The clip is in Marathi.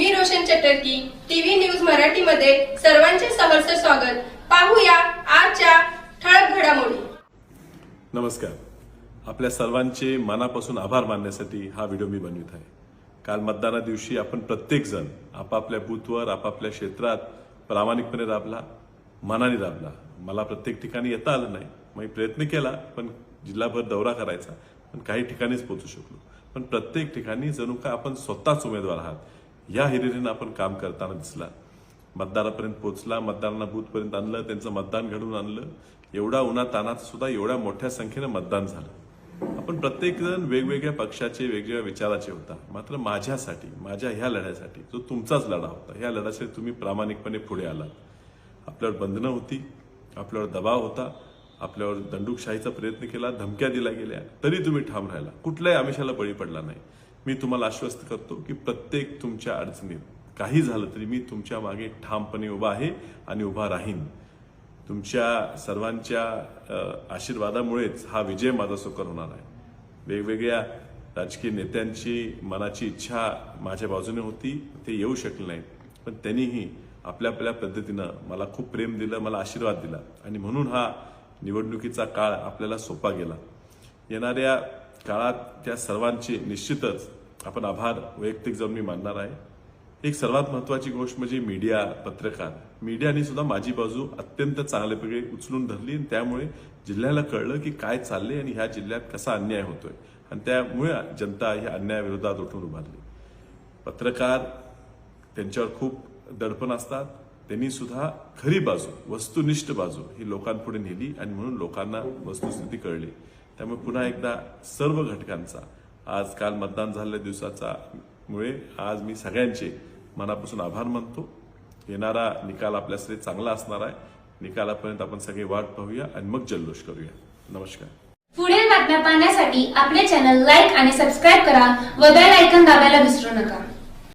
चटर्की टीव्ही न्यूज मराठीमध्ये सर्वांचे सहर्ष स्वागत. पाहूया आजच्या ठळक घडामोडी. नमस्कार. आपल्या सर्वांचे मनापासून आभार मानण्यासाठी हा व्हिडिओ मी बनवित आहे. काल मतदाना दिवशी आपण प्रत्येकजण आपापल्या बूथवर आपापल्या क्षेत्रात प्रामाणिकपणे राबला मनाने राबला. मला प्रत्येक ठिकाणी येता आलं नाही. मी प्रयत्न केला पण जिल्हाभर दौरा करायचा. पण काही ठिकाणीच पोचू शकलो. पण प्रत्येक ठिकाणी जणू का आपण स्वतःच उमेदवार आहात. या हिरिरीनं आपण काम करताना दिसला. मतदारापर्यंत पोहोचला मतदारांना बूथपर्यंत आणलं त्यांचं मतदान घडवून आणलं. एवढा उन्हा तानात सुद्धा एवढ्या मोठ्या संख्येनं मतदान झालं. आपण प्रत्येकजण वेगवेगळ्या पक्षाचे वेगवेगळ्या विचाराचे होता. मात्र माझ्यासाठी माझ्या ह्या लढ्यासाठी जो तुमचाच लढा होता ह्या लढ्यासाठी तुम्ही प्रामाणिकपणे पुढे आलात. आपल्यावर बंधनं होती आपल्यावर दबाव होता आपल्यावर दंडुकशाहीचा प्रयत्न केला धमक्या दिल्या गेल्या तरी तुम्ही ठाम राहिला. कुठल्याही आमिषाला बळी पडला नाही. मी तुम्हाला आश्वस्त करतो की प्रत्येक तुमच्या अडचणीत काही झालं तरी मी तुमच्या मागे ठामपणे उभा आहे आणि उभा राहीन. तुमच्या सर्वांच्या आशीर्वादामुळेच हा विजय माझा सुकर होणार आहे. वेगवेगळ्या राजकीय नेत्यांची मनाची इच्छा माझ्या बाजूने होती ते येऊ शकले नाही पण त्यांनीही आपल्या आपल्या पद्धतीनं मला खूप प्रेम दिलं मला आशीर्वाद दिला आणि म्हणून हा निवडणुकीचा काळ आपल्याला सोपा गेला. येणाऱ्या काळात त्या सर्वांचे निश्चितच आपण आभार वैयक्तिक जाऊन मी मानणार आहे. एक सर्वात महत्वाची गोष्ट म्हणजे मीडिया पत्रकार. मीडियाने सुद्धा माझी बाजू अत्यंत चांगल्यापैकी उचलून धरली आणि त्यामुळे जिल्ह्याला कळलं की काय चाललंय आणि ह्या जिल्ह्यात कसा अन्याय होतोय. आणि त्यामुळे जनता ह्या अन्यायाविरोधात उठून उभारली. पत्रकार त्यांच्यावर खूप दडपण असतात. त्यांनी सुद्धा खरी बाजू वस्तुनिष्ठ बाजू ही लोकांपुढे नेली आणि म्हणून लोकांना वस्तुस्थिती कळली. त्यामुळे पुन्हा एकदा सर्व घटकांचा आज काल मतदान झालेल्या दिवसाचा मुळे आज मी सगळ्यांचे मनापासून आभार मानतो. येणारा निकाल आपल्यासाठी चांगला असणार आहे. निकालापर्यंत आपण सगळे वाट पाहूया आणि मग जल्लोष करूया. नमस्कार. पुढील बातम्या पाहण्यासाठी आपले चॅनल लाईक आणि सबस्क्राईब करा व बेल आयकन दाबायला विसरू नका.